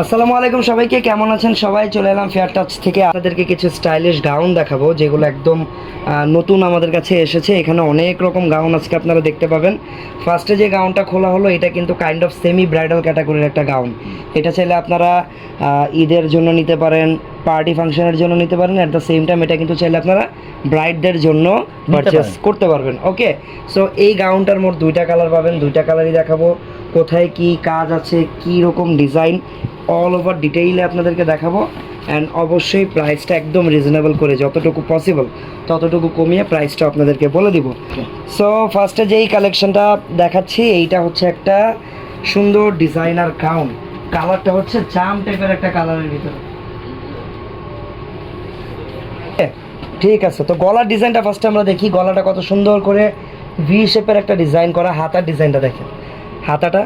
আসসালামু আলাইকুম সবাইকে, কেমন আছেন সবাই? চলে এলাম ফেয়ার টাচ থেকে। আপনাদেরকে কিছু স্টাইলিশ গাউন দেখাবো, যেগুলো একদম নতুন আমাদের কাছে এসেছে। এখানে অনেক রকম গাউন আজকে আপনারা দেখতে পাবেন। ফার্স্টে যে গাউনটা খোলা হলো, এটা কিন্তু কাইন্ড অফ সেমি ব্রাইডাল ক্যাটাগরির একটা গাউন এটা চাইলে আপনারা ঈদের জন্য নিতে পারেন। পার্টি ফাংশনের জন্য নিতে পারেন। অ্যাট দ্য সেম টাইম এটা কিন্তু চাইলে আপনারা ব্রাইডদের জন্য পারচেস করতে পারবেন। ওকে সো এই গাউনটার মোট দুইটা কালার পাবেন। দুইটা কালারই দেখাবো। কোথায় কি কাজ আছে কি রকম ডিজাইন অল ওভার ডিটেইলে আপনাদেরকে দেখাবো। অ্যান্ড অবশ্যই প্রাইসটা একদম রিজনেবল করে যতটুকু পসিবল ততটুকু কমিয়ে প্রাইসটা আপনাদেরকে বলে দিব। সো ফার্স্টে যেই কালেকশনটা দেখাচ্ছি এইটা হচ্ছে একটা সুন্দর ডিজাইনার গাউন কালারটা হচ্ছে জাম টাইপের একটা কালারের ভিতরে। ঠিক আছে তো গলার ডিজাইনটা ফার্স্টে আমরা দেখি। গলাটা কত সুন্দর করে ভি শেপের একটা ডিজাইন করা হাতার ডিজাইনটা দেখেন। হাতাটা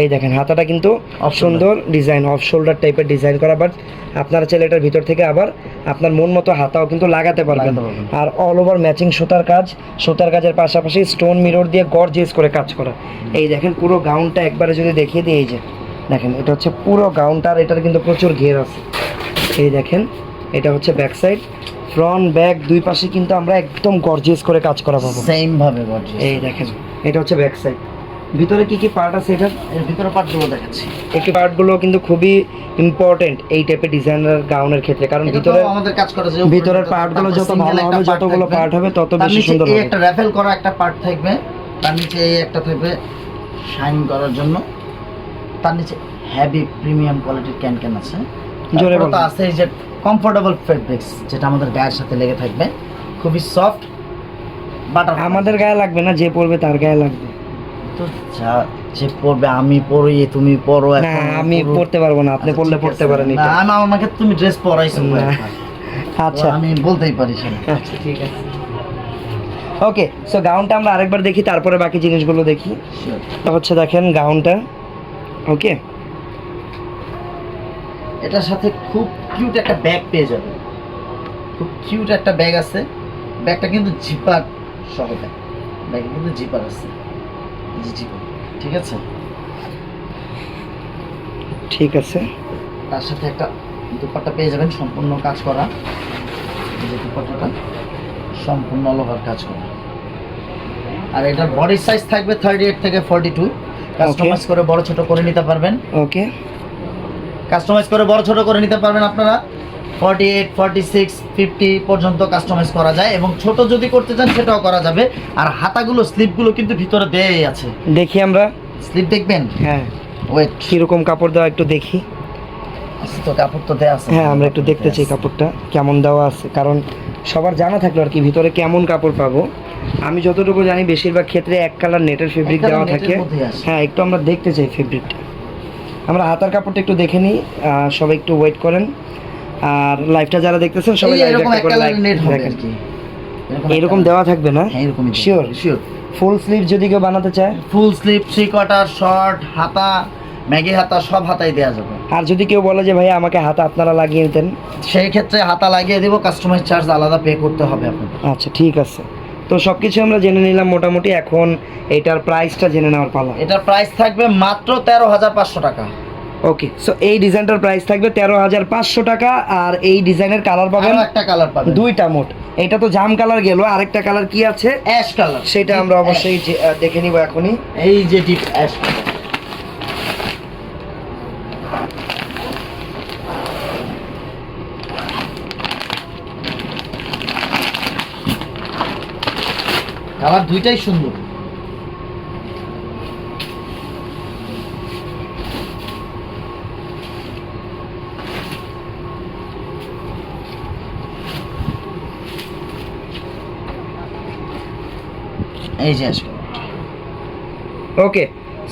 এই দেখেন হাতাটা কিন্তু shoulder. সুন্দর ডিজাইন অফ শোল্ডার টাইপের ডিজাইন করা বাট আপনারা চাইলে এটার ভিতর থেকে আবার আপনার মন মতো হাতাও কিন্তু লাগাতে পারবেন। আর অল ওভার ম্যাচিং সুতার কাজ সুতার কাজের পাশাপাশি স্টোন মিরর দিয়ে গর্জিয়াস করে কাজ করা। এই দেখেন পুরো গাউনটা একবারে যদি দেখিয়ে দিই এই যে দেখেন এটা হচ্ছে পুরো গাউনটা আর এটার কিন্তু প্রচুর ঘের আছে। এই দেখেন এটা হচ্ছে ব্যাক সাইড ফ্রন্ট ব্যাক দুই পাশে কিন্তু আমরা একদম গর্জিয়াস করে কাজ করা পাবো। সেম ভাবে গর্জিয়াস এই দেখেন এটা হচ্ছে ব্যাক সাইড ভিতরে কি কি পার্ট আছে এটার এর ভিতরে পার্টগুলো দেখাচ্ছি। এই পার্টগুলো কিন্তু খুবই ইম্পর্টেন্ট এই টাইপের ডিজাইনার গাউনের ক্ষেত্রে কারণ ভিতরে আমাদের কাজ করা যে ভিতরের পার্টগুলো যত ভালো হবে যতগুলো পার্ট হবে তত বেশি সুন্দর হবে। একটা র্যাফেল করা একটা পার্ট থাকবে তার নিচে এই একটা থাকবে শাইন করার জন্য। তার নিচে হেভি প্রিমিয়াম কোয়ালিটির ক্যান ক্যান আছে। জোরে বলুন। আছে যে কমফোর্টেবল ফেব্রিক্স যেটা আমাদের গায়ের সাথে লেগে থাকবে। খুবই সফট বাটার আমাদের গায়ে লাগবে না যে পড়বে তার গায়ে লাগবে। তো যা যে পড়বে আমি পড়ি তুমি পড়ো না আমি। পড়তে পারব না আপনি আচ্ছা, পড়লে পড়তে পারেন না, আমি আমাকে তুমি ড্রেস পরাইছো। আচ্ছা। আমি বলতেই পারি আচ্ছা ঠিক আছে। ওকে সো গাউনটা আমরা আরেকবার দেখি তারপরে বাকি জিনিসগুলো দেখি. হচ্ছে দেখেন গাউনটা ওকে এটার সাথে খুব কিউট একটা ব্যাগ পেয়ে যাবে। খুব কিউট একটা ব্যাগ আছে। ব্যাগটা কিন্তু জিপার সহ ব্যাগ ব্যাগে কিন্তু জিপার আছে। জিপার ঠিক আছে? ঠিক আছে। তার সাথে একটা দুপাট্টা পেয়ে যাবেন সম্পূর্ণ কাজ করা। যে দুপাট্টাটা সম্পূর্ণ ওভার কাজ করা। আর এটার বডি সাইজ থাকবে থার্টি এইট থেকে ফর্টি টু কাস্টমাইজ করে বড় ছোট করে নিতে পারবেন। ওকে কাস্টমাইজ করে বড় ছোট করে নিতে পারবেন আপনারা। Forty eight forty six fifty পর্যন্ত কাস্টমাইজ করা যায় এবং ছোট যদি করতে চান সেটাও করা যাবে। আর হাতাগুলো স্লিপগুলো কিন্তু ভিতরে দেয়াই আছে। দেখি আমরা। স্লিপ দেখবেন? হ্যাঁ। ওয়েট কীরকম কাপড় দেওয়া একটু দেখি। তো কাপড় তো দেয়া আছে। হ্যাঁ আমরা একটু দেখতে চাই কাপড়টা কেমন দেওয়া আছে। কারণ সবার জানা থাকল আর কি ভিতরে কেমন কাপড় পাবো। আমি যতটুকু জানি বেশিরভাগ ক্ষেত্রে এক কালার নেটের ফেব্রিক দেওয়া থাকে। হ্যাঁ একটু আমরা দেখতে চাই ফেব্রিকটা আমরা হাতার কাপড়টা একটু দেখে নিই সবাই একটু ওয়েট করেন। আর লাইভটা যারা দেখতেছেন সবাই এরকম একটা like নেট হবে। আর কি। এরকম দেওয়া থাকবে না? এরকমই Sure? শিওর ফুল স্লিভ যদি কেউ বানাতে চায়? Full sleeve three quarter short হাতা ম্যাগি হাতা সব হাতাই দেওয়া যাবে। আর যদি কেউ বলে যে ভাই আমাকে হাতা আপনারা লাগিয়ে নিতেন সেই ক্ষেত্রে হাতা লাগিয়ে দিব কাস্টমাইজ চার্জ আলাদা পে করতে হবে আপনাদের। আচ্ছা ঠিক আছে। তো সব কিছু আমরা জেনে নিলাম মোটামুটি এখন এটার প্রাইসটা জেনে নেওয়ার পালা। এটার প্রাইস থাকবে মাত্র তেরো হাজার পাঁচশো টাকা। ওকে সো এই ডিজাইনটার প্রাইস থাকবে তেরো হাজার পাঁচশো টাকা আর এই ডিজাইনের কালার পাবেন একটা কালার পাবেন। দুইটা মোট। এটা তো জাম কালার গেল আরেকটা কালার কি আছে? অ্যাশ কালার সেটা আমরা অবশ্যই দেখে নিব এখনই। এই যে ডিপ অ্যাশ কালার কালার দুইটাই সুন্দর। এই যে ওকে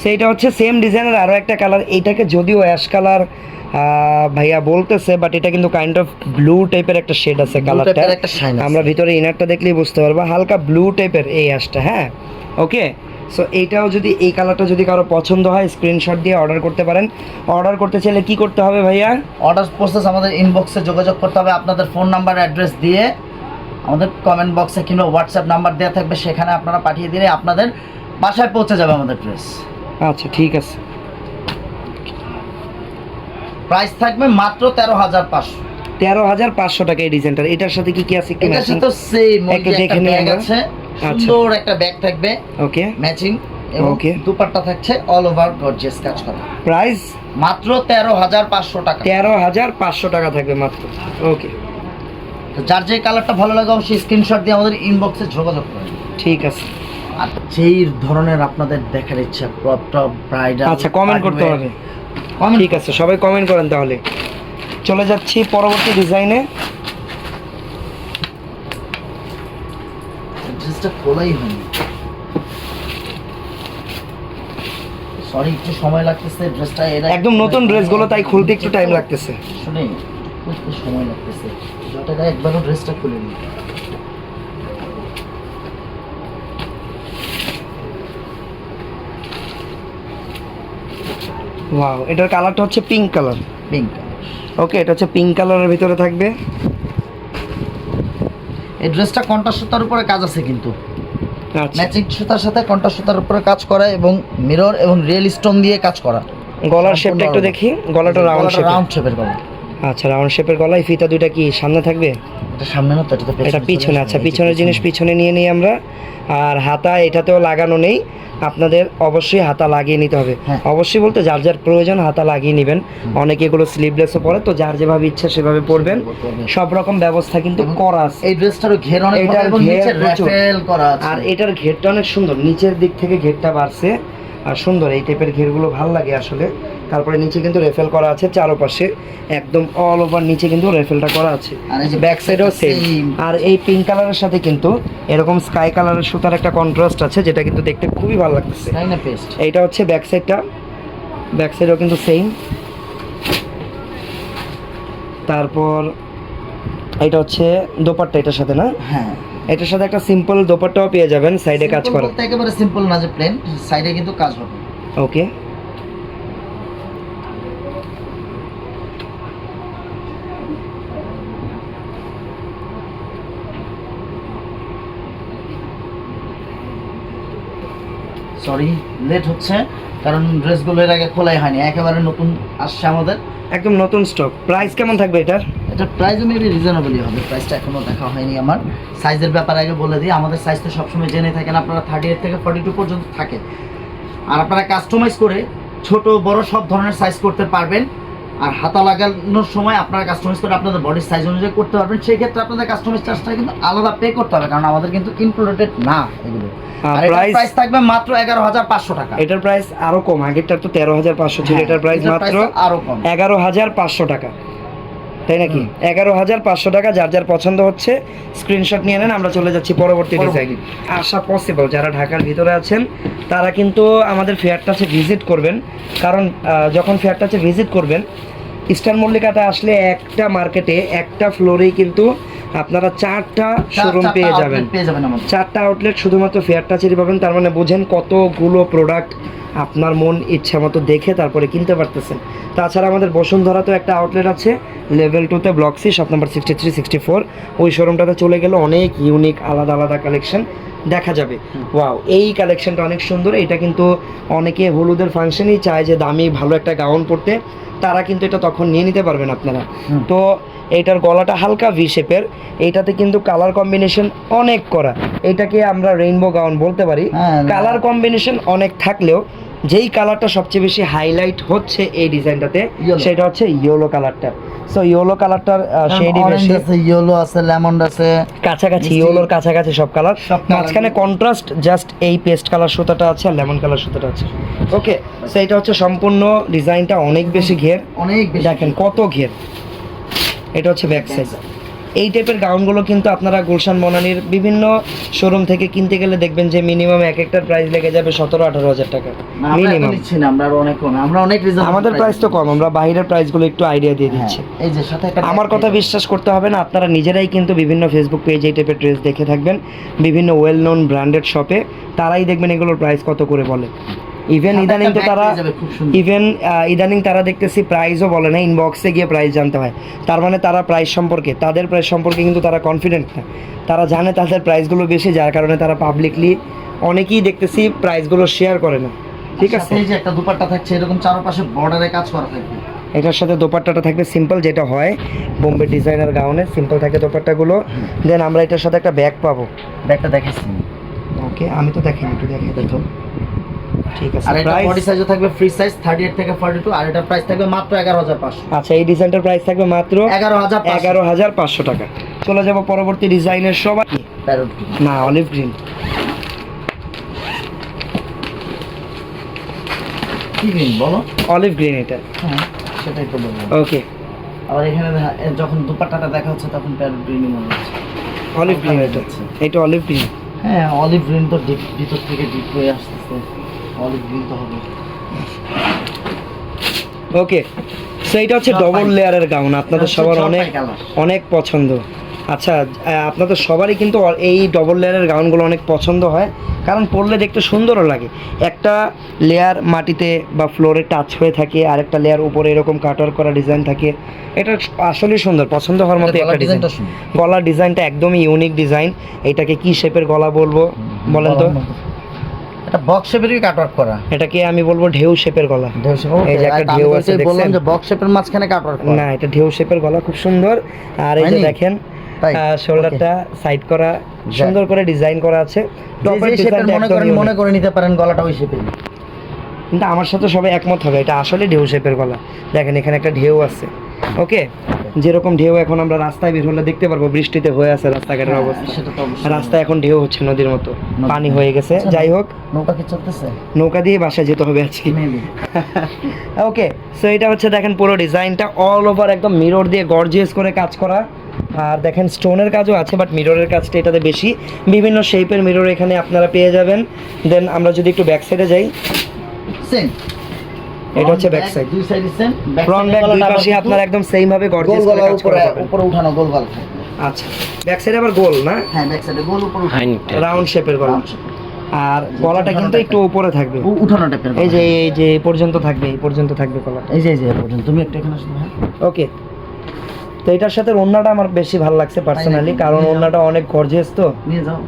সেইটা হচ্ছে সেম ডিজাইনের আরও একটা কালার এইটাকে যদিও অ্যাশ কালার ভাইয়া বলতেছে বাট এটা কিন্তু কাইন্ড অফ ব্লু টাইপের একটা শেড আছে কালারটা। আমরা ভিতরে ইনারটা দেখলেই বুঝতে পারব। হালকা ব্লু টাইপের এই অ্যাশটা হ্যাঁ? ওকে সো এইটাও যদি এই কালারটা যদি কারও পছন্দ হয় স্ক্রিনশট দিয়ে অর্ডার করতে পারেন। অর্ডার করতে চাইলে কি করতে হবে ভাইয়া? অর্ডার প্রসেস আমাদের ইনবক্সে যোগাযোগ করতে হবে। আপনাদের ফোন নাম্বার অ্যাড্রেস দিয়ে আমাদের কমেন্ট বক্সে কিংবা হোয়াটসঅ্যাপ নাম্বার দেওয়া থাকবে। সেখানে আপনারা পাঠিয়ে দিলে আপনাদের বাসায় পৌঁছে যাবে আমাদের ড্রেস আচ্ছা ঠিক আছে। প্রাইস থাকবে মাত্র তেরো হাজার পাঁচশো। তেরো হাজার পাঁচশো টাকা এই ডিজাইনটার। এটার সাথে কি কি আছে একটু এটার সাথে সেম একটু দেখে ব্যাগ আমরা। আছে আচ্ছা। সুন্দর একটা ব্যাগ থাকবে ওকে ম্যাচিং Okay. দুপাট্টা থাকছে অল ওভার গর্জিয়াস কাজ করা। প্রাইস মাত্র তেরো হাজার পাঁচশো টাকা। তেরো হাজার পাঁচশো টাকা থাকবে মাত্র। ওকে তো যার যে কালারটা ভালো লাগে অবশ্যই স্ক্রিনশট দিয়ে আমাদের ইনবক্সে যোগাযোগ করেন। ঠিক আছে। আর যেই ধরনের আপনাদের দেখার ইচ্ছা ক্রপ টপ ব্রাইডাল আচ্ছা কমেন্ট করতে হবে। ঠিক আছে সবাই কমেন্ট করেন তাহলে। চলে যাচ্ছি পরবর্তী ডিজাইনে খোলাই হয়নি। সরি একটু সময় লাগতেছে ড্রেসটা এরা একদম নতুন ড্রেসগুলো তাই খুলতে একটু টাইম লাগতেছে। শুনে সময় লাগতেছে। যতটা একবারও ড্রেসটা খুলে নি ওয়াও এটার কালারটা হচ্ছে পিঙ্ক কালার পিঙ্ক ওকে এটা হচ্ছে পিঙ্ক কালারের ভিতরে থাকবে। এই ড্রেসটা কন্টা সুতার উপরে কাজ আছে কিন্তু। আচ্ছা। ম্যাচিং সুতার সাথে কন্টা সুতার উপরে কাজ করা এবং মিরর এবং রিয়েল স্টোন দিয়ে কাজ করা। গলার শেপটা একটু দেখি গলাটা রাউন্ড শেপ রাউন্ড শেপের গলা। আচ্ছা রাউন্ড শেপের গলায় ফিতা দুইটা কি সামনে থাকবে? এটা সামনে না এটা তো এটা পিছনে আচ্ছা পিছনের জিনিস পিছনে নিয়ে নিই আমরা। আর হাতা এটাতেও লাগানো নেই। আপনাদের অবশ্যই হাতা লাগিয়ে নিতে হবে। হ্যাঁ। অবশ্যই বলতে যার যার প্রয়োজন হাতা লাগিয়ে নেবেন। অনেকে এগুলো স্লিভলেসও পরে তো যার যেভাবে ইচ্ছা সেভাবে পরবেন। সব রকম ব্যবস্থা কিন্তু করা আছে। এই ড্রেসটারও ঘের অনেক এটার ঘের। করা আছে। আর এটার ঘেরটা অনেক সুন্দর। নিচের দিক থেকে ঘেরটা বাড়ছে। আর সুন্দর এই টাইপের ঘেরগুলো ভালো লাগে আসলে। তারপরে নিচে কিন্তু রেফেল করা আছে চারোপাশে একদম অল ওভার নিচে কিন্তু রেফেলটা করা আছে। আর এই যে ব্যাক সাইডেও সেম আর এই পিঙ্ক কালারের সাথে কিন্তু এরকম স্কাই কালারের সুতার একটা কন্ট্রাস্ট আছে যেটা কিন্তু দেখতে খুবই ভালো লাগতেছে। তাই না পেস্ট এইটা হচ্ছে ব্যাক সাইডটা ব্যাক সাইডও কিন্তু সেম তারপর এটা হচ্ছে দোপাট্টা এটার সাথে না? হ্যাঁ। এটার সাথে একটা সিম্পল দোপাট্টাও পেয়ে যাবেন সাইডে কাজ করা। একেবারে সিম্পল না যে প্লেন সাইডে কিন্তু কাজ হবে। ওকে সরি লেট হচ্ছে কারণ ড্রেসগুলো এর আগে খোলাই হয়নি একেবারে নতুন আসছে আমাদের। একদম নতুন স্টক প্রাইস কেমন থাকবে এটার? এটা প্রাইসও মেবি রিজনেবলই হবে প্রাইসটা এখনও দেখা হয়নি আমার। সাইজের ব্যাপারে আগে বলে দিই আমাদের সাইজ তো সবসময় জেনে থাকেন আপনারা থার্টি এইট থেকে ফর্টি টু পর্যন্ত থাকে। আর আপনারা কাস্টমাইজ করে ছোট বড় সব ধরনের সাইজ করতে পারবেন। আর হাতা লাগানোর সময় আপনারা কাস্টমাইজ করে আপনাদের বডির সাইজ অনুযায়ী করতে পারবেন। সেই ক্ষেত্রে আপনাদের কাস্টমাইজ চার্জটা কিন্তু আলাদা পে করতে হবে কারণ আমাদের কিন্তু ইনক্লুডেড না এগুলো। প্রাইস থাকবে মাত্র এগারো হাজার পাঁচশো টাকা। এটার প্রাইস আরও কম আগেরটার তো তেরো হাজার পাঁচশো ছিল হ্যাঁ, এটার প্রাইস মাত্র আরও কম। এগারো হাজার পাঁচশো টাকা। তাই নাকি? এগারো হাজার পাঁচশো টাকা যার যার পছন্দ হচ্ছে স্ক্রিনশট নিয়ে নেন আমরা চলে যাচ্ছি পরবর্তী ডিজাইন। আসা পসিবল যারা ঢাকার ভিতরে আছেন তারা কিন্তু আমাদের ফেয়ারটাতে ভিজিট করবেন। কারণ যখন ফেয়ারটা সে ভিজিট করবেন ইস্টার্ন মল্লিকাতে আসলে একটা মার্কেটে একটা ফ্লোরেই কিন্তু আপনারা চারটা শোরুম পেয়ে যাবেন। চারটা আউটলেট শুধুমাত্র ফেয়ার টাচেরই পাবেন তার মানে বোঝেন কতগুলো প্রোডাক্ট আপনার মন ইচ্ছা মতো দেখে তারপরে কিনতে পারতেছেন। তাছাড়া আমাদের বসুন্ধরা তো একটা আউটলেট আছে লেভেল টুতে block C shop number sixty three sixty four ওই শোরুমটাতে চলে গেলে অনেক ইউনিক আলাদা আলাদা কালেকশন দেখা যাবে। ওয়াও এই কালেকশনটা অনেক সুন্দর। এটা কিন্তু অনেকে হলুদের ফাংশনই চায় যে দামি ভালো একটা গাউন পরতে। তারা কিন্তু এটা তখন নিয়ে নিতে পারবেন আপনারা। তো এটার গলাটা হালকা ভি শেপের এইটাতে কিন্তু কালার কম্বিনেশন অনেক করা। এটাকে আমরা রেইনবো গাউন বলতে পারি। হ্যাঁ, কালার কম্বিনেশন অনেক থাকলেও যেই কালারটা সবচেয়ে বেশি হাইলাইট হচ্ছে এই ডিজাইনটাতে সেটা হচ্ছে ইয়েলো কালারটা সো ইয়েলো কালারটার শেডই বেশি। আছে ইয়েলো আছে লেমন আছে। কাছাকাছি। ইয়েলোর কাছাকাছি সব কালার মাঝখানে কন্ট্রাস্ট জাস্ট এই পেস্ট কালার সুতাটা আছে আর লেমন কালার সুতাটা আছে। ওকে সো এটা হচ্ছে সম্পূর্ণ ডিজাইনটা অনেক বেশি ঘের। অনেক দেখেন কত ঘের। এটা হচ্ছে ব্যাক সাইড এই টাইপের গাউনগুলো কিন্তু আপনারা গুলশান বনানির বিভিন্ন শোরুম থেকে কিনতে গেলে দেখবেন যে মিনিমাম এক একটার প্রাইস লেগে যাবে সতেরো আঠারো হাজার টাকা। মিনিমাম আমরা অনেক কমে আমরা অনেক আমাদের প্রাইস তো কম আমরা বাইরের প্রাইসগুলো একটু আইডিয়া দিয়ে হ্যাঁ, দিচ্ছি। এই যে সাথে আমার কথা বিশ্বাস করতে হবে না আপনারা নিজেরাই কিন্তু বিভিন্ন ফেসবুক পেজ এই টাইপের ড্রেস দেখে থাকবেন বিভিন্ন ওয়েল নোন ব্র্যান্ডেড শপে তারাই দেখবেন এগুলোর প্রাইস কত করে বলে। ইভেন ইদানিং তো তারা। ইভেন ইদানিং তারা দেখতেছি প্রাইসও বলে না ইনবক্সে গিয়ে প্রাইস জানতে হয়। তার মানে তারা প্রাইস সম্পর্কে তাদের প্রাইস সম্পর্কে কিন্তু তারা কনফিডেন্ট না। তারা জানে তাদের প্রাইসগুলো বেশি যার কারণে তারা পাবলিকলি অনেকেই দেখতেছি প্রাইসগুলো শেয়ার করে না। ঠিক আছে? এই যে একটা দুপাট্টা থাকছে এরকম চারপাশে বর্ডারে কাজ করা থাকবে। এটার সাথে দোপাট্টাটা থাকবে সিম্পল যেটা হয় বোম্বে ডিজাইনার গাউনে সিম্পল থাকে দোপাট্টাগুলো। দেন আমরা এটার সাথে একটা ব্যাগ পাবো। ব্যাগটা দেখেছি ওকে আমি তো দেখিনি একটু দেখে দেখো। ঠিক আছে আর এটা বডি সাইজও থাকবে ফ্রি সাইজ থার্টি এইট থেকে ফর্টি টু আর এটার প্রাইস থাকবে মাত্র এগারো হাজার পাঁচশো। আচ্ছা এই ডিজাইনটার প্রাইস থাকবে মাত্র এগারো হাজার এগারো হাজার পাঁচশো টাকা। চলে যাব পরবর্তী ডিজাইনের সবাই। প্যারোট না অলিভ গ্রিন কি গ্রিন বলো? অলিভ গ্রিন এটা। হ্যাঁ সেটাই তো বললাম। ওকে আবার এখানে যখন দুপাট্টাটা দেখা হচ্ছে তখন প্যারোট গ্রিনই মনে হচ্ছে। অলিভ গ্রিন এটা। হয়ে এটা অলিভ গ্রিন হ্যাঁ অলিভ গ্রিন তো ডিপ ভিতর থেকে ডিপ হয়ে আসতেছে। অলিভ গ্রিন তো হবে। ওকে সো এটা হচ্ছে ডবল লেয়ারের গাউন আপনাদের সবার অনেক অনেক পছন্দ। আচ্ছা আপনাদের সবারই কিন্তু এই ডবল লেয়ারের গাউনগুলো অনেক পছন্দ হয় কারণ পরলে দেখতে সুন্দরও লাগে। একটা লেয়ার মাটিতে বা ফ্লোরে টাচ হয়ে থাকে আর একটা লেয়ার উপরে এরকম কাটার করা ডিজাইন থাকে। এটা আসলেই সুন্দর পছন্দ হওয়ার মতো একটা ডিজাইন ডিজাইনটা গলার ডিজাইনটা একদমই ইউনিক ডিজাইন এটাকে কি শেপের গলা বলব? বলেন তো। এটা বক্স শেপেরই কাটওয়ার্ক করা? এটা কি আমি বলব ঢেউ শেপের গলা। ঢেউ শেপ এই যে একটা ঢেউ আছে, বললাম যে বক্স শেপের মাঝখানে কাট ওয়ার্ক না এটা ঢেউ শেপের গলা খুব সুন্দর। আর এই যে দেখেন? শোল্ডারটা সাইড করা সুন্দর করে ডিজাইন করা আছে। শেপের মনে করেন মনে করে নিতে পারেন গলাটা ওই শেপের কিন্তু আমার সাথে সবাই একমত হবে এটা আসলে ঢেউ শেপের গলা। দেখেন এখানে একটা ঢেউ আছে ওকে? যেরকম ঢেউ এখন আমরা রাস্তায় বের হলে দেখতে পারব বৃষ্টিতে হয়ে আছে রাস্তাঘাটের হ্যাঁ, অবস্থা। সেটা তো অবশ্যই। রাস্তায় এখন ঢেউ হচ্ছে নদীর মতো পানি হয়ে গেছে। আচ্ছা। যাই হোক নৌকা কি চলতেছে? নৌকা দিয়ে বাসায় যেতে হবে আজকে। ওকে সো এটা হচ্ছে দেখেন পুরো ডিজাইনটা অল ওভার একদম মিরর দিয়ে গর্জিয়াস করে কাজ করা। আর দেখেন স্টোনের কাজও আছে বাট মিররের কাজটা এটাতে বেশি। বিভিন্ন শেপের মিরর এখানে আপনারা পেয়ে যাবেন। দেন আমরা যদি একটু ব্যাক সাইডে যাই সেম। এটা হচ্ছে back side। দুই সাইড সেম ফ্রন্ট ব্যাক দুই পাশে আপনার একদম সেম ভাবে গর্জিয়াস করে কাজ করা যাবে। উপরে উঠানো গোল গলা আচ্ছা ব্যাক সাইডে আবার গোল না? হ্যাঁ ব্যাক সাইডে গোল উপরে রাউন্ড শেপের গলা। আর গলাটা কিন্তু একটু উপরে থাকবে। উঠানো টাইপের এই যে এই যে এই পর্যন্ত থাকবে এই পর্যন্ত থাকবে গলা এই যে এই যে পর্যন্ত। তুমি একটা এখানে আসলে হ্যাঁ। ওকে। তো এটার সাথে ওন্নাটা আমার বেশি ভালো লাগছে পার্সোনালি কারণ ওন্নাটা অনেক গর্জিয়াস তো। নিয়ে যাও।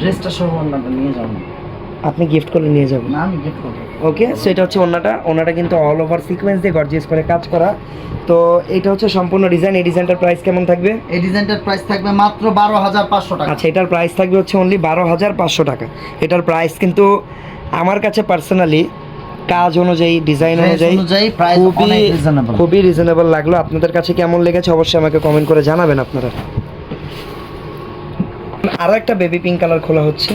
ড্রেসটা সহ নিয়ে যাও। আপনি গিফট করে নিয়ে যাবেন। না আমি গিফট করব। ওকে সো এটা হচ্ছে ওন্নাটা ওন্নাটা কিন্তু অল ওভার সিকোয়েন্স দিয়ে গর্জিয়াস করে কাজ করা। তো এটা হচ্ছে সম্পূর্ণ ডিজাইন এই ডিজাইনটার প্রাইস কেমন থাকবে? এই ডিজাইনটার প্রাইস থাকবে মাত্র বারো হাজার পাঁচশো টাকা। আচ্ছা এটার প্রাইস থাকবে হচ্ছে অনলি বারো হাজার পাঁচশো টাকা। এটার প্রাইস কিন্তু আমার কাছে পার্সোনালি কাজ অনুযায়ী ডিজাইন অনুযায়ী খুবই রিজনেবল খুবই রিজনেবল লাগল। আপনাদের কাছে কেমন লেগেছে অবশ্যই আমাকে কমেন্ট করে জানাবেন আপনারা। আরও একটা বেবি পিঙ্ক কালার খোলা হচ্ছে।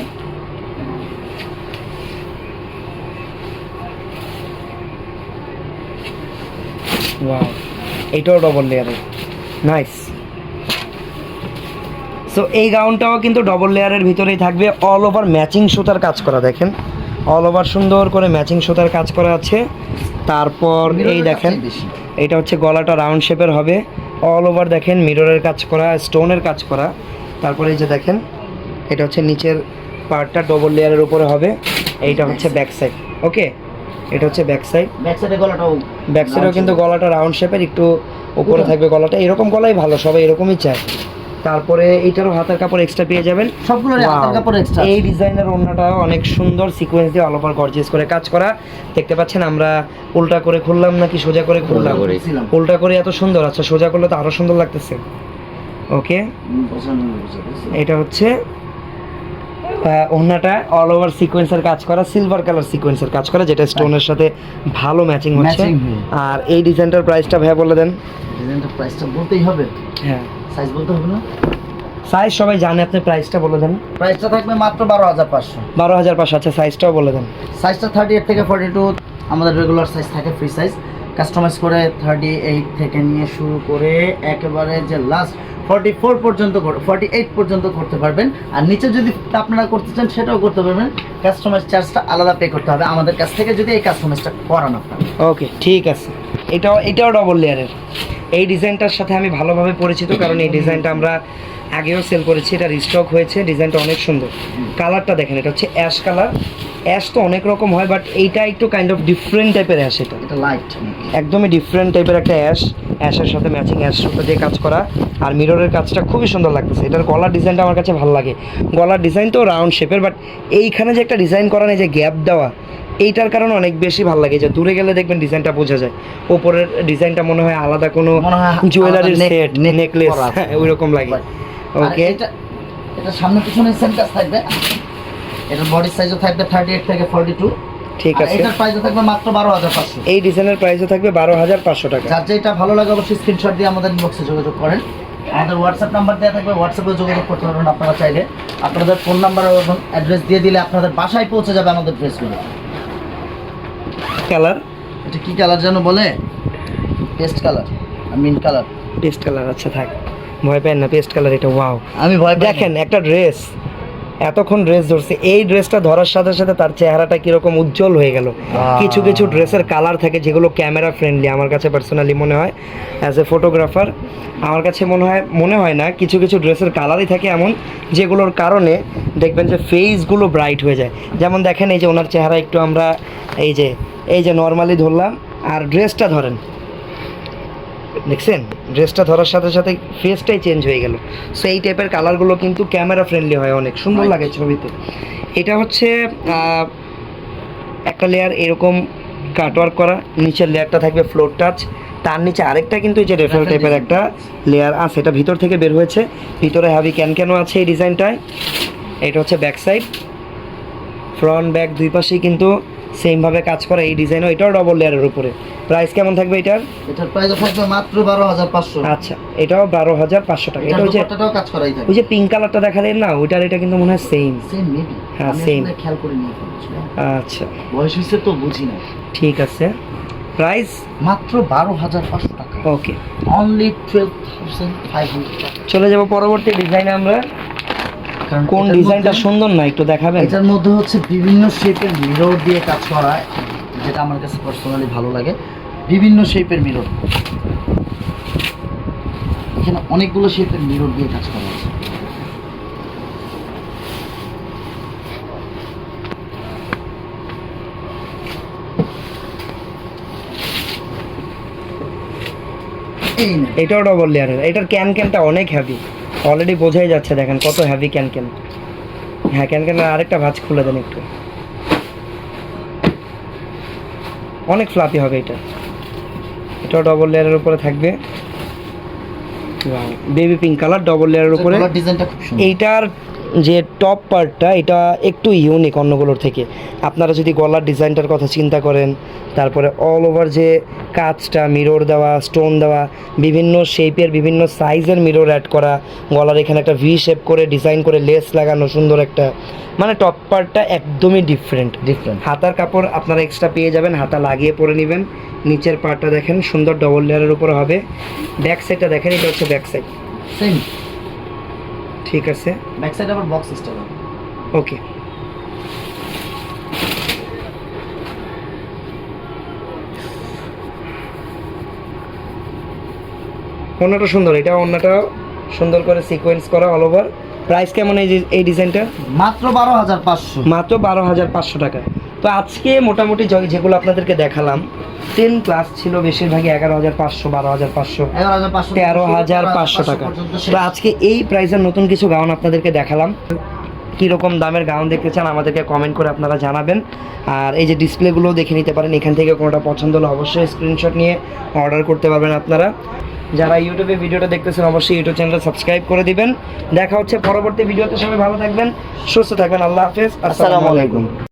ওয়াও এটাও ডবল লেয়ারের নাইস সো এই গাউনটাও কিন্তু ডবল লেয়ারের ভিতরেই থাকবে। অল ওভার ম্যাচিং সুতার কাজ করা দেখেন। অল ওভার সুন্দর করে ম্যাচিং সুতার কাজ করা আছে। তারপর এই দেখেন এটা হচ্ছে গলাটা রাউন্ড শেপের হবে। অল ওভার দেখেন মিররের কাজ করা স্টোনের কাজ করা। তারপরে এই যে দেখেন এটা হচ্ছে নিচের পার্টটা ডবল লেয়ারের উপরে হবে। এইটা হচ্ছে ব্যাক সাইড ওকে এটা হচ্ছে ব্যাক সাইড ব্যাক সাইডে গলাটাও ব্যাক সাইডেও কিন্তু গলাটা রাউন্ড শেপের একটু উপরে থাকবে গলাটা। এরকম গলাই ভালো সবাই এরকমই চায়। তারপরে এইটারও হাতের কাপড় এক্সট্রা পেয়ে যাবেন। সবগুলোর হাতের কাপড় এক্সট্রা এই ডিজাইনের ওড়নাটাও অনেক সুন্দর সিকোয়েন্স দিয়ে অল ওভার গর্জিয়াস করে কাজ করা। দেখতে পাচ্ছেন আমরা উল্টা করে খুললাম নাকি সোজা করে খুললাম? উল্টা করে এত সুন্দর। আচ্ছা সোজা করলে তো আরও সুন্দর লাগতেছে। ওকে এটা হচ্ছে আহ, ওড়নাটা অল ওভার সিকোয়েন্সের কাজ করা সিলভার কালার সিকোয়েন্সের কাজ করা যেটা স্টোনের সাথে ভালো ম্যাচিং হচ্ছে। আর এই ডিজাইনটার প্রাইসটা ভাইয়া বলে দেন। ডিজাইনটার প্রাইসটা বলতেই হবে। হ্যাঁ। সাইজ বলতে হবে না। সাইজ সবাই জানে আপনি প্রাইসটা বলে দেন। প্রাইসটা থাকবে মাত্র বারো হাজার পাঁচশো। বারো হাজার পাঁচশো আচ্ছা সাইজটাও বলে দেন। সাইজটা থার্টি এইট থেকে ফর্টি টু আমাদের রেগুলার সাইজ থাকে ফ্রি সাইজ কাস্টমাইজ করে থার্টি এইট থেকে নিয়ে শুরু করে একেবারে যে লাস্ট ফর্টি ফোর পর্যন্ত ফর্টি এইট পর্যন্ত করতে পারবেন। আর নিচে যদি আপনারা করতে চান, সেটাও করতে পারবেন। কাস্টমাইজ চার্জটা আলাদা পে করতে হবে। আমাদের কাছ থেকে যদি এই কাস্টমাইজটা করান ওকে ঠিক আছে। এটাও এটাও ডবল লেয়ারের এই ডিজাইনটার সাথে আমি ভালোভাবে পরিচিত, কারণ এই ডিজাইনটা আমরা আগেও সেল করেছি এটা রিস্টক হয়েছে ডিজাইনটা অনেক সুন্দর। কালারটা দেখেন এটা হচ্ছে অ্যাশ কালার অ্যাশ তো অনেক রকম হয় বাট এইটা একটু কাইন্ড অফ ডিফারেন্ট টাইপের অ্যাশ এটা। লাইট একদমই ডিফারেন্ট টাইপের একটা অ্যাশ অ্যাশের সাথে ম্যাচিং অ্যাশ সুতো দিয়ে কাজ করা। আর মিররের কাজটা খুবই সুন্দর লাগতেছে। এটার গলার ডিজাইনটা আমার কাছে ভালো লাগে। গলার ডিজাইন তো রাউন্ড শেপের বাট এইখানে যে একটা ডিজাইন করা নেই যে গ্যাপ দেওয়া এইটার কারণে অনেক বেশি ভালো লাগে। যে দূরে গেলে দেখবেন ডিজাইনটা বোঝা যায়। ওপরের ডিজাইনটা মনে হয় আলাদা কোনো জুয়েলারির neck- সেট নেকলেস করা আছে। ওই রকম লাগে। ওকে এটা এটা সামনে পিছনে সেন্টার থাকবে। এটার বডি সাইজও থাকবে থার্টি এইট থেকে ফর্টি টু ঠিক আছে। এটার প্রাইসও থাকবে মাত্র বারো হাজার পাঁচশো। এই ডিজাইনের প্রাইসও থাকবে বারো হাজার পাঁচশো টাকা। যার যেটা ভালো লাগে অবশ্যই স্ক্রিনশট দিয়ে আমাদের ইনবক্সে যোগাযোগ করেন। আমাদের হোয়াটসঅ্যাপ নাম্বার দেওয়া থাকবে হোয়াটসঅ্যাপে যোগাযোগ করতে পারবেন আপনারা চাইলে। আপনাদের ফোন নাম্বার এবং অ্যাড্রেস দিয়ে দিলে আপনাদের বাসায় পৌঁছে যাবে আমাদের ড্রেসগুলো কালার এটা কি কালার যেন বলে? Paste colour mean colour paste colour আচ্ছা থাক। ভয় পেন না পেস্ট কালার এটা ওয়াও আমি ভয় দেখেন একটা ড্রেস এতক্ষণ ড্রেস ধরছে এই ড্রেসটা ধরার সাথে সাথে তার চেহারাটা কীরকম উজ্জ্বল হয়ে গেল। কিছু কিছু ড্রেসের কালার থাকে যেগুলো ক্যামেরা ফ্রেন্ডলি আমার কাছে পার্সোনালি মনে হয় অ্যাজ এ ফটোগ্রাফার আমার কাছে মনে হয় মনে হয় না কিছু কিছু ড্রেসের কালারই থাকে এমন যেগুলোর কারণে দেখবেন যে ফেসগুলো ব্রাইট হয়ে যায়। যেমন দেখেন এই যে ওনার চেহারা একটু আমরা এই যে এই যে নর্মালি ধরলাম আর ড্রেসটা ধরেন। দেখছেন? ড্রেসটা ধরার সাথে সাথে ফেসটাই চেঞ্জ হয়ে গেল। সো এই টাইপের কালারগুলো কিন্তু ক্যামেরা ফ্রেন্ডলি হয় অনেক। সুন্দর লাগে ছবিতে। এটা হচ্ছে একটা লেয়ার এরকম কাটওয়ার্ক করা। নিচের লেয়ারটা থাকবে ফ্লোর টাচ তার নিচে আরেকটা কিন্তু এই যে রেফেল টাইপের একটা লেয়ার আছে। এটা ভিতর থেকে বের হয়েছে। ভিতরে হ্যাভি ক্যান ক্যানও আছে এই ডিজাইনটায় এটা হচ্ছে ব্যাক সাইড ফ্রন্ট ব্যাক দুই পাশেই কিন্তু সেমভাবে কাজ করা এই ডিজাইনও এটাও ডবল লেয়ারের উপরে। প্রাইস কেমন থাকবে এটার? এটার প্রাইসও থাকবে মাত্র বারো হাজার পাঁচশো। আচ্ছা এটাও বারো হাজার পাঁচশো টাকা। এটা যে কাজ করাই থাকবে ওই যে পিঙ্ক কালারটা দেখালেন না ওইটার এটা কিন্তু মনে হয় সেম সেম মেবি হ্যাঁ. আসলে খেয়াল করে নিয়ে আচ্ছা। বয়স হয়েছে তো বুঝি না। ঠিক আছে। প্রাইস মাত্র বারো হাজার পাঁচশো টাকা। Okay only twelve thousand five hundred টাকা। চলে যাব পরবর্তী ডিজাইনে আমরা। কোন ডিজাইনটা সুন্দর না একটু দেখাবেন? এটার মধ্যে হচ্ছে বিভিন্ন শেপের মিরর দিয়ে কাজ করা যেটা আমার কাছে পার্সোনালি ভালো লাগে। বিভিন্ন শেপের মিরর এখানে অনেকগুলো শেপের মিরর দিয়ে কাজ করা আছে। এটাও ডবল লেয়ারের এটার ক্যান ক্যানটা অনেক হ্যাভি অলরেডি বোঝাই যাচ্ছে দেখেন কত হ্যাভি ক্যান ক্যান হ্যাঁ ক্যান ক্যানের আরেকটা ভাঁজ খুলে দেন একটু। অনেক ফ্লাপি হবে এটা। এটা ডবল লেয়ারের উপরে থাকবে। বেবি পিঙ্ক কালার ডবল লেয়ারের উপরে। ডিজাইনটা এইটার যে টপ পার্টটা এটা একটু ইউনিক অন্যগুলোর থেকে। আপনারা যদি গলার ডিজাইনটার কথা চিন্তা করেন তারপরে অল ওভার যে কাজটা মিরর দেওয়া স্টোন দেওয়া বিভিন্ন শেপের বিভিন্ন সাইজের মিরর অ্যাড করা গলার এখানে একটা ভি শেপ করে ডিজাইন করে লেস লাগানো সুন্দর একটা। মানে টপ পার্টটা একদমই ডিফারেন্ট ডিফারেন্ট হাতার কাপড় আপনারা এক্সট্রা পেয়ে যাবেন হাতা লাগিয়ে পরে নেবেন। নিচের পার্টটা দেখেন সুন্দর ডবল লেয়ারের উপরে হবে। ব্যাক সাইডটা দেখেন এটা হচ্ছে ব্যাক সাইড সেম ঠিক আছে। ব্যাক সাইড আবার বক্স সিস্টেম ওকে অন্যটা সুন্দর এটা অন্যটা সুন্দর করে সিকোয়েন্স করা অল ওভার প্রাইস কেমন এই এই ডিজাইনটা মাত্র বারো হাজার পাঁচশো। মাত্র বারো হাজার পাঁচশো টাকা। তো আজকে মোটামুটি যেগুলো আপনাদেরকে দেখালাম টেন প্লাস ছিল বেশিরভাগই এগারো হাজার পাঁচশো বারো হাজার পাঁচশো এগারো হাজার পাঁচশো তেরো হাজার পাঁচশো টাকা। তো আজকে এই প্রাইসের নতুন কিছু গাউন আপনাদেরকে দেখালাম। কীরকম দামের গাউন দেখতে চান আমাদেরকে কমেন্ট করে আপনারা জানাবেন। আর এই যে ডিসপ্লেগুলো দেখে নিতে পারেন এখান থেকে কোনোটা পছন্দ হলে অবশ্যই স্ক্রিনশট নিয়ে অর্ডার করতে পারবেন আপনারা। যারা ইউটিউবে ভিডিওটা দেখতেছেন অবশ্যই ইউটিউব চ্যানেলটা সাবস্ক্রাইব করে দিবেন। দেখা হচ্ছে পরবর্তী ভিডিওতে সবাই ভালো থাকবেন সুস্থ থাকবেন আল্লাহ হাফেজ আসসালামু আলাইকুম।